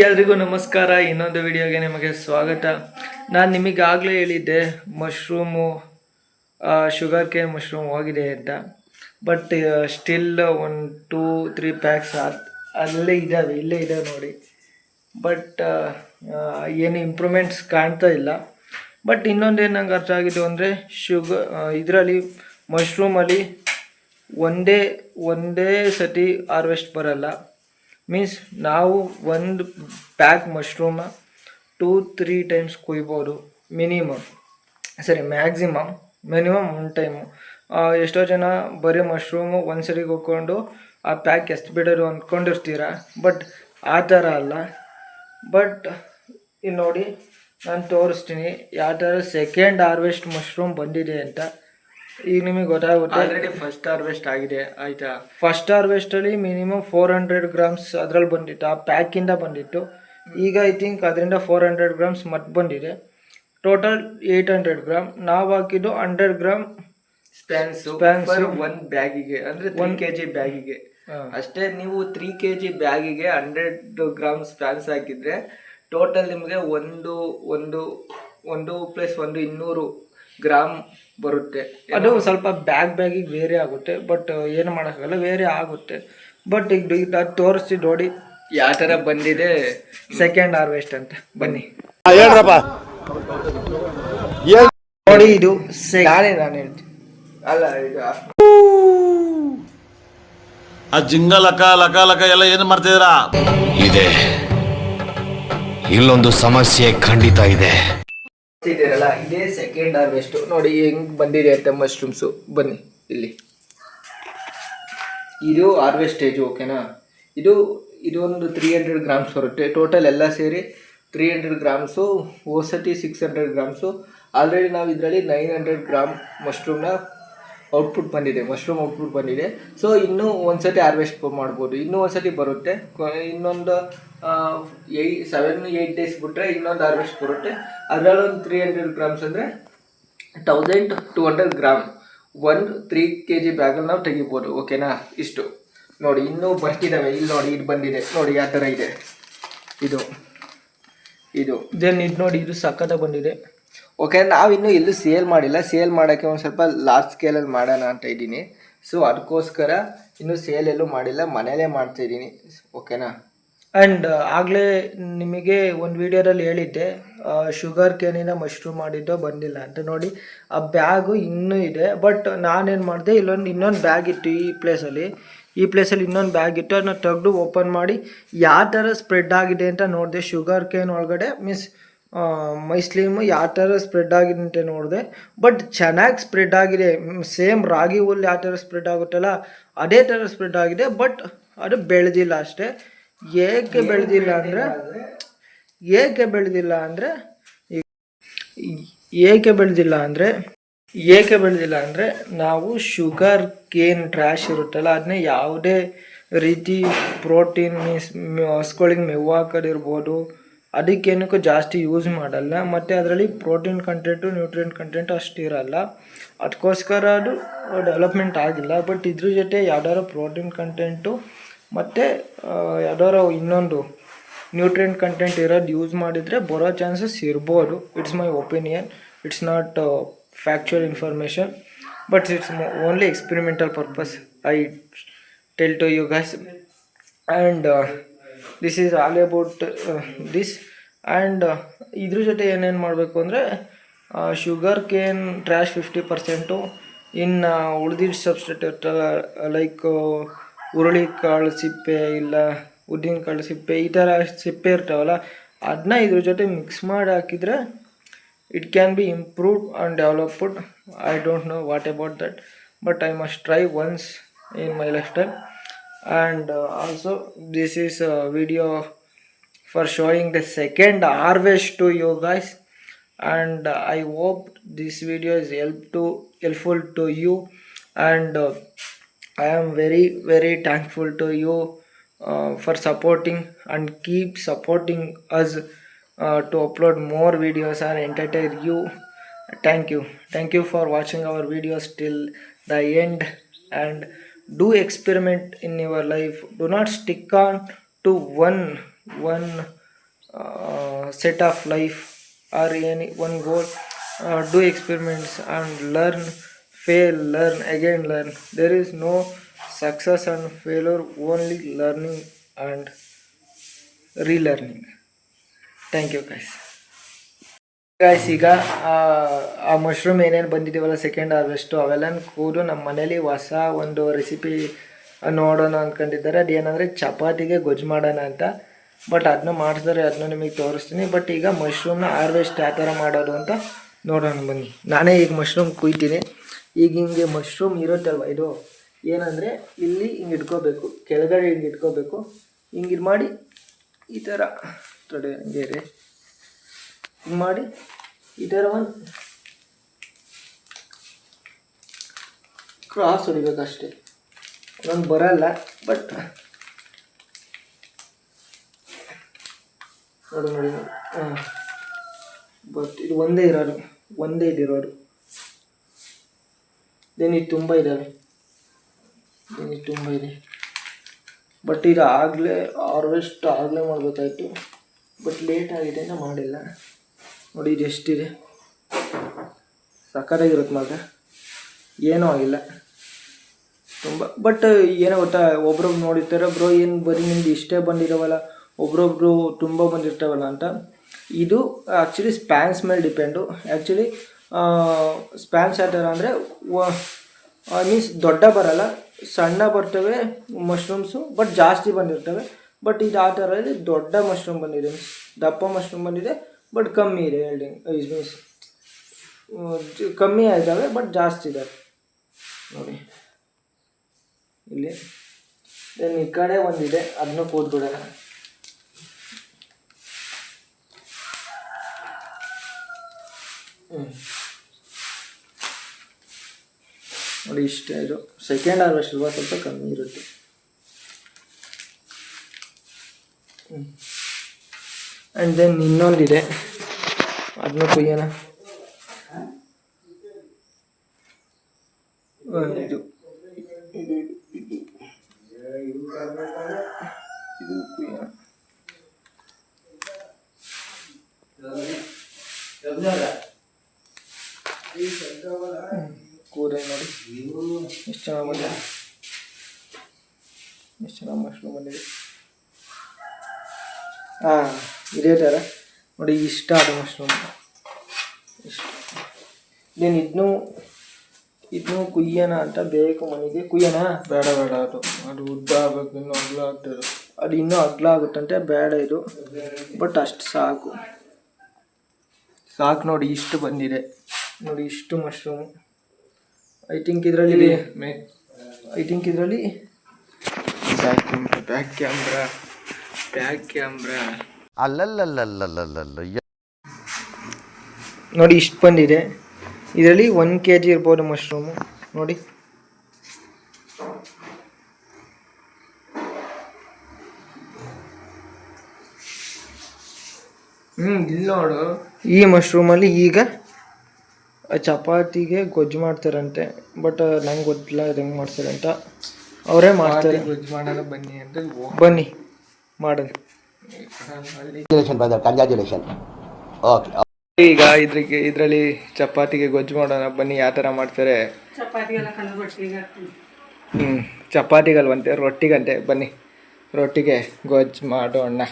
ಎಲ್ರಿಗೂ ನಮಸ್ಕಾರ. ಇನ್ನೊಂದು ವಿಡಿಯೋಗೆ ನಿಮಗೆ ಸ್ವಾಗತ. ನಾನು ನಿಮಗಾಗಲೇ ಹೇಳಿದ್ದೆ, ಮಶ್ರೂಮು ಶುಗರ್ ಕೇನ್ ಮಶ್ರೂಮ್ ಹೋಗಿದೆ ಅಂತ. But still one two three packs ಅಲ್ಲೇ ಇದ್ದಾವೆ ಇಲ್ಲೇ ಇದೆ ನೋಡಿ. ಬಟ್ ಏನು ಇಂಪ್ರೂವ್ಮೆಂಟ್ಸ್ ಕಾಣ್ತಾ ಇಲ್ಲ. ಬಟ್ ಇನ್ನೊಂದೇನು ನಂಗೆ ಅರ್ಥ ಆಗಿದ್ದು ಅಂದರೆ ಶುಗರ್ ಇದರಲ್ಲಿ ಮಶ್ರೂಮಲ್ಲಿ ಒಂದೇ ಒಂದೇ ಸತಿ ಹಾರ್ವೆಸ್ಟ್ ಬರಲ್ಲ. ಮೀನ್ಸ್ ನಾವು ಒಂದು pack mushroom two three times ಕುಯ್ಬೋದು minimum ಸರಿ ಮ್ಯಾಕ್ಸಿಮಮ್ ಮಿನಿಮಮ್ ಒನ್ ಟೈಮು ಎಷ್ಟೋ ಜನ ಬರೀ ಮಶ್ರೂಮು ಒಂದು ಸರಿಗೆ ಹೋಗ್ಕೊಂಡು ಆ ಪ್ಯಾಕ್ ಎಷ್ಟು ಬಿಡೋರು ಅಂದ್ಕೊಂಡಿರ್ತೀರ ಬಟ್ ಆ ಥರ ಅಲ್ಲ. ಬಟ್ ಇಲ್ಲಿ ನೋಡಿ, ನಾನು ತೋರಿಸ್ತೀನಿ, ಯಾವ ಥರ ಸೆಕೆಂಡ್ ಹಾರ್ವೆಸ್ಟ್ ಮಶ್ರೂಮ್ ಬಂದಿದೆ ಅಂತ. ಈಗ ನಿಮಗೆ ಗೊತ್ತಾಗುತ್ತೆ. ಆಲ್ರೆಡಿ ಫಸ್ಟ್ ಹಾರ್ವೆಸ್ಟ್ ಆಗಿದೆ ಆಯ್ತಾ? ಫಸ್ಟ್ ಹಾರ್ವೆಸ್ಟಲ್ಲಿ ಮಿನಿಮಮ್ ಫೋರ್ ಹಂಡ್ರೆಡ್ ಗ್ರಾಮ್ಸ್ ಅದ್ರಲ್ಲಿ ಬಂದಿತ್ತು ಆ ಪ್ಯಾಕಿಂದ ಬಂದಿತ್ತು. ಈಗ ಐ ಥಿಂಕ್ ಅದರಿಂದ ಫೋರ್ ಹಂಡ್ರೆಡ್ ಗ್ರಾಮ್ಸ್ ಮತ್ತೆ ಬಂದಿದೆ. ಟೋಟಲ್ ಏಟ್ ಹಂಡ್ರೆಡ್ ಗ್ರಾಮ್ ನಾವು ಹಾಕಿದ್ದು ಹಂಡ್ರೆಡ್ ಗ್ರಾಮ್ ಸ್ಪ್ಯಾನ್ಸ್ ಸ್ಪ್ಯಾನ್ಸ್ ಒಂದು ಬ್ಯಾಗಿಗೆ ಅಂದ್ರೆ ಒನ್ ಕೆ ಜಿ ಬ್ಯಾಗಿಗೆ ಅಷ್ಟೇ ನೀವು ತ್ರೀ ಕೆ ಜಿ ಬ್ಯಾಗಿಗೆ ಹಂಡ್ರೆಡ್ ಗ್ರಾಮ್ ಸ್ಪ್ಯಾನ್ಸ್ ಹಾಕಿದ್ರೆ ಟೋಟಲ್ ನಿಮಗೆ ಒಂದು ಒಂದು ಒಂದು ಪ್ಲಸ್ ಒಂದು ಇನ್ನೂರು ಗ್ರಾಮ್ ಬರುತ್ತೆ. ಅದು ಸ್ವಲ್ಪ ಬ್ಯಾಗ್ ಬ್ಯಾಗಿಗೆ ವೇರಿ ಆಗುತ್ತೆ ಬಟ್ ಏನು ಮಾಡೋಕ್ಕಾಗಲ್ಲ ವೇರಿ ಆಗುತ್ತೆ. ಬಟ್ ಈಗ ಅದು ತೋರಿಸಿ ನೋಡಿ. ಯಾವ ತರ ಬಂದಿದೆ? ಸೆಕೆಂಡ್ ಹಾರ್ವೆಸ್ಟ್ ಅಂತ. ಬನ್ನಿ. ಹೇಳ್ರಪ್ಪ. ನೋಡಿ ಇದು ನಾನೇ ನಾನು ಹೇಳ್ತೀನಿ. ಅಲ್ಲ ಇದು ಆ ಜಿಂಗ ಲಕ ಲಕ ಲಕ ಎಲ್ಲ ಏನು ಮಾಡ್ತಿದ್ದೀರಾ? ಇದೆ. ಇಲ್ಲೊಂದು ಸಮಸ್ಯೆ ಖಂಡಿತ ಇದೆ. ಇದೆಯಲ್ಲ ಇದೇ ಸೆಕೆಂಡ್ ಹಾರ್ವೆಸ್ಟ್ ನೋಡಿ, ಹೆಂಗ್ ಬಂದಿದೆ ಅಂತ ಮಶ್ರೂಮ್ಸು ಬನ್ನಿ, ಇಲ್ಲಿ. ಇದು ಹಾರ್ವೆಸ್ಟ್ ಸ್ಟೇಜ್ ಓಕೆನಾ ಇದು, ಇದೊಂದು ತ್ರೀ ಹಂಡ್ರೆಡ್ ಗ್ರಾಮ್ಸ್ ಬರುತ್ತೆ. ಟೋಟಲ್ ಎಲ್ಲ ಸೇರಿ ತ್ರೀ ಹಂಡ್ರೆಡ್ ಗ್ರಾಮ್ಸು ಓಸತಿ ಸಿಕ್ಸ್ ಹಂಡ್ರೆಡ್ ಗ್ರಾಮ್ಸು ಆಲ್ರೆಡಿ ನಾವು ಇದರಲ್ಲಿ ನೈನ್ ಹಂಡ್ರೆಡ್ ಗ್ರಾಮ್ ಮಶ್ರೂಮ್ನ ಔಟ್ಪುಟ್ ಬಂದಿದೆ ಮಶ್ರೂಮ್ ಔಟ್ಪುಟ್ ಬಂದಿದೆ. ಸೊ ಇನ್ನೂ ಒಂದ್ಸತಿ ಹಾರ್ವೆಸ್ಟ್ ಮಾಡ್ಬೋದು. ಇನ್ನೂ ಒಂದ್ಸತಿ ಬರುತ್ತೆ. ಇನ್ನೊಂದು ಏಯ್ ಸೆವೆನ್ ಏಯ್ಟ್ ಡೇಸ್ ಬಿಟ್ಟರೆ ಇನ್ನೊಂದು ಹಾರ್ವೆಸ್ಟ್ ಬರುತ್ತೆ. ಅದರಲ್ಲೊಂದು ತ್ರೀ ಹಂಡ್ರೆಡ್ ಗ್ರಾಮ್ಸ್ ಅಂದರೆ ಥೌಸಂಡ್ ಟು ಹಂಡ್ರೆಡ್ ಗ್ರಾಮ್ ಒಂದು ತ್ರೀ ಕೆ ಜಿ ಬ್ಯಾಗಲ್ಲಿ ನಾವು ತೆಗಿಬೋದು. ಓಕೆನಾ ಇಷ್ಟು. ನೋಡಿ, ಇನ್ನೂ ಬರ್ತಿದ್ದಾವೆ ಇಲ್ಲಿ ನೋಡಿ, ಇದು ಬಂದಿದೆ. ನೋಡಿ ಯಾವ ಥರ ಇದೆ. ಇದು. ಇದು. ದೆನ್ ಇದು ನೋಡಿ, ಇದು ಸಖತ್ತಾಗಿ ಬಂದಿದೆ. ಓಕೆ ನಾವಿನ್ನೂ ಎಲ್ಲೂ ಸೇಲ್ ಮಾಡಿಲ್ಲ. ಸೇಲ್ ಮಾಡೋಕ್ಕೆ ಒಂದು ಸ್ವಲ್ಪ ಲಾರ್ಜ್ ಸ್ಕೇಲಲ್ಲಿ ಮಾಡೋಣ ಅಂತ ಇದ್ದೀನಿ. ಸೊ ಅದಕ್ಕೋಸ್ಕರ ಇನ್ನೂ ಸೇಲ್ ಎಲ್ಲೂ ಮಾಡಿಲ್ಲ. ಮನೇಲೇ ಮಾಡ್ತಾ ಇದ್ದೀನಿ. ಓಕೆನಾ ಆ್ಯಂಡ್ ಆಗಲೇ ನಿಮಗೆ ಒಂದು ವೀಡಿಯೋದಲ್ಲಿ ಹೇಳಿದ್ದೆ ಶುಗರ್ ಕೇನಿನ ಮಶ್ರೂಮ್ ಮಾಡಿದ್ದೋ ಬಂದಿಲ್ಲ ಅಂತ ನೋಡಿ, ಆ ಬ್ಯಾಗು ಇನ್ನೂ ಇದೆ. ಬಟ್ ನಾನೇನು ಮಾಡಿದೆ, ಇಲ್ಲೊಂದು, ಇನ್ನೊಂದು ಬ್ಯಾಗ್ ಇತ್ತು ಈ ಪ್ಲೇಸಲ್ಲಿ ಈ ಪ್ಲೇಸಲ್ಲಿ ಇನ್ನೊಂದು ಬ್ಯಾಗ್ ಇಟ್ಟು ಅದನ್ನ ತೆಗೆದು ಓಪನ್ ಮಾಡಿ, ಯಾವ ಥರ ಸ್ಪ್ರೆಡ್ ಆಗಿದೆ ಅಂತ ನೋಡಿದೆ. ಶುಗರ್ ಕೇನ್ ಒಳಗಡೆ ಮೀನ್ಸ್ ಮೈಸ್ಲೀಮು ಯಾವ ಥರ ಸ್ಪ್ರೆಡ್ ಆಗಿದೆ ಅಂತ ನೋಡಿದೆ. ಬಟ್ ಚೆನ್ನಾಗಿ ಸ್ಪ್ರೆಡ್ ಆಗಿದೆ. ಸೇಮ್ ರಾಗಿ ಹುಲ್ಲು ಯಾವ ಥರ ಸ್ಪ್ರೆಡ್ ಆಗುತ್ತಲ್ಲ ಅದೇ ಥರ ಸ್ಪ್ರೆಡ್ ಆಗಿದೆ. ಬಟ್ ಅದು ಬೆಳೆದಿಲ್ಲ ಅಷ್ಟೇ. ಏಕೆ ಬೆಳೆದಿಲ್ಲ ಅಂದರೆ ಏಕೆ ಬೆಳೆದಿಲ್ಲ ಅಂದರೆ ಏಕೆ ಬೆಳೆದಿಲ್ಲ ಅಂದರೆ ಏಕೆ ಬೆಳೆದಿಲ್ಲ ಅಂದರೆ ನಾವು ಶುಗರ್ ಕೇನ್ ಟ್ರ್ಯಾಶ್ ಇರುತ್ತಲ್ಲ ಅದನ್ನೇ ಯಾವುದೇ ರೀತಿ ಪ್ರೋಟೀನ್ ಮೀನ್ಸ್ ಹಸ್ಗಳಿಗೆ ಮೇವು ಹಾಕೋದಿರ್ಬೋದು ಅದಕ್ಕೇನಕ್ಕೂ ಜಾಸ್ತಿ ಯೂಸ್ ಮಾಡಲ್ಲ, ಮತ್ತು ಅದರಲ್ಲಿ ಪ್ರೋಟೀನ್ ಕಂಟೆಂಟು ನ್ಯೂಟ್ರಿಯೆಂಟ್ ಕಂಟೆಂಟು ಅಷ್ಟು ಇರಲ್ಲ. ಅದಕ್ಕೋಸ್ಕರ ಅದು ಡೆವಲಪ್ಮೆಂಟ್ ಆಗಿಲ್ಲ ಬಟ್ ಇದ್ರ ಜೊತೆ ಯಾವ್ದಾದ್ರು ಪ್ರೋಟೀನ್ ಕಂಟೆಂಟು ಮತ್ತು ಯಾವ್ದಾದ್ರು ಇನ್ನೊಂದು ನ್ಯೂಟ್ರಿಯೆಂಟ್ ಕಂಟೆಂಟ್ ಇರೋದು ಯೂಸ್ ಮಾಡಿದರೆ ಬರೋ ಚಾನ್ಸಸ್ ಇರ್ಬೋದು. It's my opinion it's not factual information but it's only experimental purpose I tell to you guys and this is all about this and ಇದ್ರ ಜೊತೆ ಏನೇನು ಮಾಡಬೇಕು ಅಂದರೆ sugar cane trash fifty percent ಇನ್ನು ಉಳ್ದಿದ್ದ ಸಬ್ಸ್ಟೇಟ್ ಇರ್ತಲ್ಲ like ಕಾಳು ಸಿಪ್ಪೆ ಇಲ್ಲ ಉದ್ದಿನ ಕಾಳು ಸಿಪ್ಪೆ, ಈ ಥರ ಸಿಪ್ಪೆ ಇರ್ತಾವಲ್ಲ ಅದನ್ನ ಇದ್ರ ಜೊತೆ ಮಿಕ್ಸ್ ಮಾಡಿ ಹಾಕಿದರೆ it can be improve and developed I don't know what about that but I must try once in my life time and uh, also this is a video for showing the second harvest to you guys. And uh, i hope this video is help to helpful to you. And uh, i am very very thankful to you uh, for supporting and keep supporting us uh, to upload more videos and entertain you. Thank you. Thank you for watching our videos till the end. And do experiment in your life. Do not stick on to one one set of life or any one goal. Uh, do experiments and learn fail learn again learn. There is no success and failure only learning and relearning. Thank you guys guys ಈಗ ಆ, mushroom ಏನೇನು ಬಂದಿದ್ದೀವಲ್ಲ second harvest ಅವೆಲ್ಲ ಕೂಡ ನಮ್ಮ ಮನೇಲಿ ಹೊಸ ಒಂದು recipe ನೋಡೋಣ ಅಂದ್ಕೊಂಡಿದ್ದಾರೆ ಅದೇನಂದರೆ ಚಪಾತಿಗೆ ಗೊಜ್ಜು ಮಾಡೋಣ ಅಂತ. ಬಟ್ ಅದನ್ನ ಮಾಡಿಸಿದ್ರೆ ಅದನ್ನ ನಿಮಗೆ ತೋರಿಸ್ತೀನಿ. ಬಟ್ ಈಗ ಮಶ್ರೂಮ್ನ ಹಾರ್ವೆಸ್ಟ್ ಯಾವ ಥರ ಮಾಡೋದು ಅಂತ ನೋಡೋಣ ಬನ್ನಿ. ನಾನೇ ಈಗ ಮಶ್ರೂಮ್ ಕುಯ್ತೀನಿ. ಈಗ ಹಿಂಗೆ ಮಶ್ರೂಮ್ ಇರುತ್ತಲ್ವ ಇದು ಏನಂದರೆ ಇಲ್ಲಿ ಹಿಂಗೆ ಇಟ್ಕೋಬೇಕು ಕೆಳಗಡೆ ಹಿಂಗೆ ಇಟ್ಕೋಬೇಕು. ಹಿಂಗೆ ಇದು ಮಾಡಿ ಈ ಥರ ತೊಡೆ ಹಂಗೆ ರೀ ಹಿಂಗೆ ಮಾಡಿ, ಈ ಥರ ಒಂದು ಕ್ರಾಸ್ ಹೊಡಿಬೇಕಷ್ಟೇ. ನಂಗೆ ಬರಲ್ಲ ಬಟ್ ನೋಡಿ ನೋಡಿ ಬಟ್ ಇದು ಒಂದೇ ಇರೋದು, ಒಂದೇ ಇದಿರೋದು. ದೆನ್ ಇದು ತುಂಬ ಇದ್ದಾವೆ ದೆನ್ ತುಂಬ ಇದೆ. ಬಟ್ ಇದು ಆಗಲೇ ಹಾರ್ವೆಸ್ಟ್ ಆಗಲೇ ಮಾಡಬೇಕಾಯ್ತು. ಬಟ್ ಲೇಟ್ ಆಗಿದೆ ಮಾಡಿಲ್ಲ. ನೋಡಿ ಇದು ಎಷ್ಟಿದೆ? ಸಕ್ಕತ್ತಾಗಿರುತ್ತೆ ಮಾತ್ರ. ಏನೂ ಆಗಿಲ್ಲ. ತುಂಬ ಬಟ್ ಏನೋ ಗೊತ್ತಾ ಒಬ್ರೊಬ್ರು ನೋಡಿರ್ತಾರೆ, ಬ್ರೋ, ಏನು ಬರೀ ನಿಮ್ದು ಇಷ್ಟೇ ಬಂದಿರೋವಲ್ಲ ಒಬ್ರೊಬ್ರು ತುಂಬ ಬಂದಿರ್ತಾವಲ್ಲ ಅಂತ. ಇದು ಆ್ಯಕ್ಚುಲಿ ಸ್ಪ್ಯಾನ್ಸ್ ಮೇಲೆ ಡಿಪೆಂಡು ಆ್ಯಕ್ಚುಲಿ ಸ್ಪ್ಯಾನ್ಸ್ ಯಾವ ಥರ ಅಂದರೆ ಮೀನ್ಸ್ ದೊಡ್ಡ ಬರಲ್ಲ, ಸಣ್ಣ ಬರ್ತವೆ ಮಶ್ರೂಮ್ಸು ಬಟ್ ಜಾಸ್ತಿ ಬಂದಿರ್ತವೆ. ಬಟ್ ಇದು ಆ ಥರ ಇದೆ, ದೊಡ್ಡ ಮಶ್ರೂಮ್ ಬಂದಿದೆ. ದಪ್ಪ ಮಶ್ರೂಮ್ ಬಂದಿದೆ ಬಟ್ ಕಮ್ಮಿ ಇದೆ ಎಲ್ಡಿಂಗ್ ಇಸ್ ಮೀನ್ಸ್ ಕಮ್ಮಿ ಆಯ್ತವೆ, ಬಟ್ ಜಾಸ್ತಿ ಇದ್ದಾವೆ ನೋಡಿ. ಇಲ್ಲಿ. ದೆನ್ ಈ ಕಡೆ ಒಂದಿದೆ ಅದನ್ನು ಕೂತ್ಬಿಡೋಣ. ಹ್ಞೂ ನೋಡಿ ಇಷ್ಟೇ ಇದು. ಸೆಕೆಂಡ್ ಹಾರ್ವೆಸ್ಟ್ ಸ್ವಲ್ಪ ಕಮ್ಮಿ ಇರುತ್ತೆ. ಆ್ಯಂಡ್ ದೆನ್ ಇನ್ನೊಂದಿದೆ. ಅದನ್ನು ಕುಯ್ಯೋಣ. ಇದು ಇದು ಕುಯ್ಯೋಣ. ಕೂರೆ ನೋಡಿ. ಎಷ್ಟು ಚೆನ್ನಾಗಿ ಬಂದಿದೆ. ಎಷ್ಟು ಚೆನ್ನಾಗಿ ಮಶ್ರೂಮ್ ಬಂದಿದೆ. ಹಾಂ. ಇದೇ ಥರ ನೋಡಿ ಇಷ್ಟ ಅದು ಮಶ್ರೂಮ್ ಇಷ್ಟು. ದೆನ್ ಇದನ್ನು ಇದನ್ನು ಕುಯ್ಯೋಣ ಅಂತ ಬೇಕು ಮನೆಗೆ. ಕುಯ್ಯೋಣ ಬೇಡ ಬೇಡ ಅದು. ಅದು ಉದ್ದ ಆಗಬೇಕು ಇನ್ನೂ ಅಗ್ಲ ಆಗ್ತದೆ ಅದು ಇನ್ನೂ ಅಗ್ಲ ಆಗುತ್ತಂತೆ ಬೇಡ ಇದು. ಬಟ್ ಅಷ್ಟು ಸಾಕು. ಸಾಕು ನೋಡಿ ಇಷ್ಟು ಬಂದಿದೆ. ನೋಡಿ ಇಷ್ಟು ಮಶ್ರೂಮ್ ಐ ಥಿಂಕ್ ಇದರಲ್ಲಿ ಐ ಥಿಂಕ್ ಇದರಲ್ಲಿ back camera back camera back camera ಅಲ್ಲಲ್ಲಲ್ಲಲ್ಲಲ್ಲಲ್ಲ ನೋಡಿ ಇಷ್ಟು ಬಂದಿದೆ ಇದರಲ್ಲಿ ಒನ್ ಕೆ ಜಿ ಇರ್ಬೋದು ಮಶ್ರೂಮು ನೋಡಿ ಹ್ಞೂ ಇಲ್ಲ ನೋಡು ಈ ಮಶ್ರೂಮಲ್ಲಿ ಈಗ ಚಪಾತಿಗೆ ಗೊಜ್ಜು ಮಾಡ್ತಾರಂತೆ ಬಟ್ ನಂಗೆ ಗೊತ್ತಿಲ್ಲ ಇದು ಹೆಂಗೆ ಮಾಡ್ತಾರೆ ಅಂತ ಅವರೇ ಮಾಡ್ತಾರೆ ಗೊಜ್ಜು ಮಾಡಲ್ಲ ಬನ್ನಿ ಅಂತ ಬನ್ನಿ ಬ್ರದರ್ ಕಂಗ್ರ್ಯಾಚುಲೇಷನ್ ಓಕೆ ಈಗ ಇದ್ರಿಗೆ ಇದರಲ್ಲಿ ಚಪಾತಿಗೆ ಗೊಜ್ಜು ಮಾಡೋಣ ಬನ್ನಿ ಯಾವ ತರ ಮಾಡ್ತಾರೆ? ಹ್ಞೂ ಚಪಾತಿಗಲ್ವಂತೆ ರೊಟ್ಟಿಗಂತೆ ಬನ್ನಿ. ರೊಟ್ಟಿಗೆ ಗೊಜ್ಜು ಮಾಡೋಣ.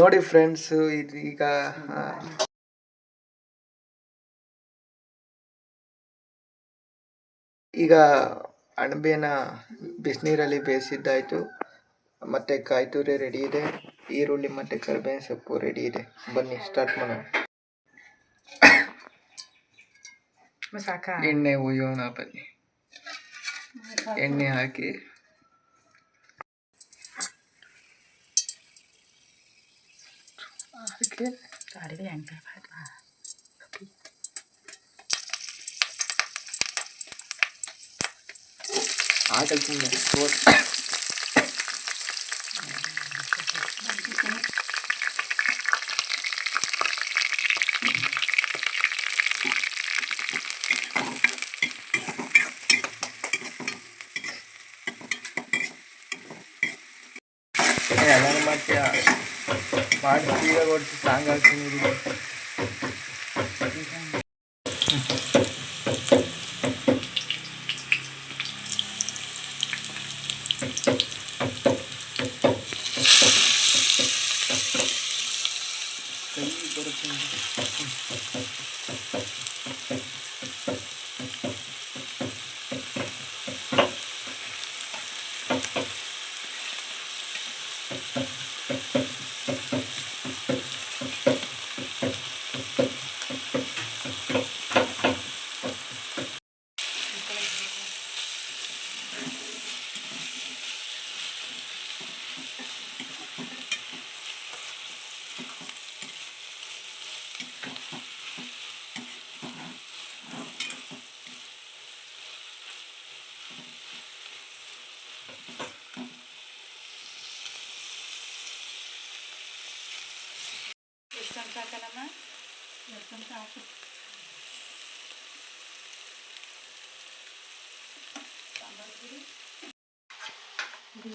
ನೋಡಿ ಫ್ರೆಂಡ್ಸ್ ಈಗ ಈಗ ಅಣಬೆನ ಬಿಸಿನೀರಲ್ಲಿ ಬೇಯಿಸಿದ್ದಾಯ್ತು. ಮತ್ತೆ ಕಾಯಿ ತುರಿ ರೆಡಿ ಇದೆ. ಈರುಳ್ಳಿ ಮತ್ತೆ ಕರಿಬೇವಿನ ಸೊಪ್ಪು ರೆಡಿ ಇದೆ. ಬನ್ನಿ ಸ್ಟಾರ್ಟ್ ಮಾಡೋಣ. ಎಣ್ಣೆ ಒಯ್ಯೋಣ ಬನ್ನಿ. ಎಣ್ಣೆ ಹಾಕಿ इसलिए गाड़ी भी एंकर फाट रहा आजकल तुम बहुत Yeah, I want to make that. ಮಾಡ್ತೀಯ ಕೊಟ್ಟು ಸಾಂಗ್ ಹಾಕ್ತೀನಿ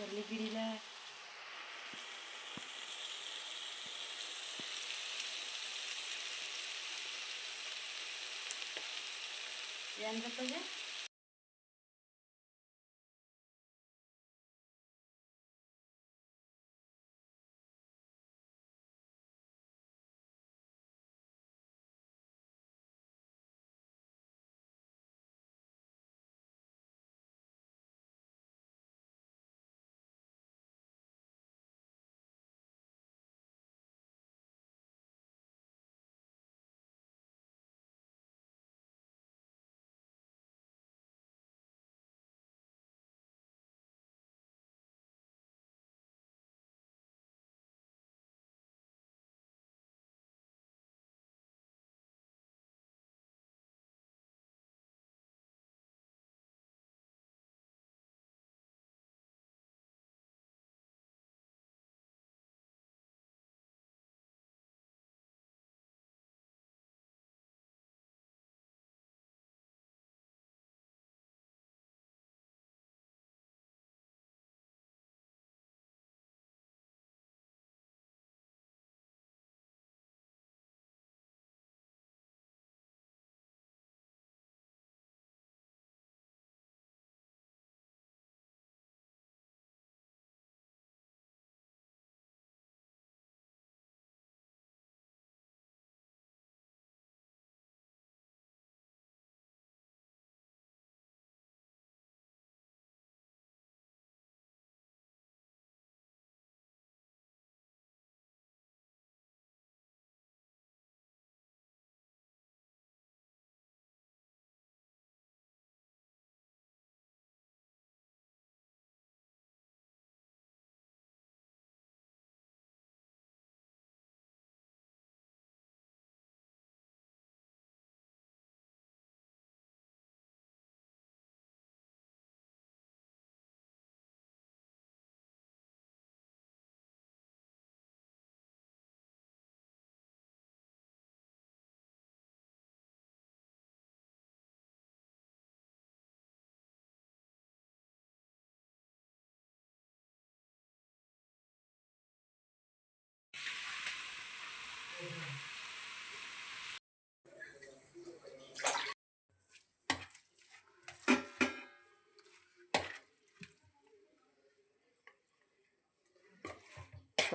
வெள்ளிக்கிடியில் எந்த பையன்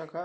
ಸಾಕಾ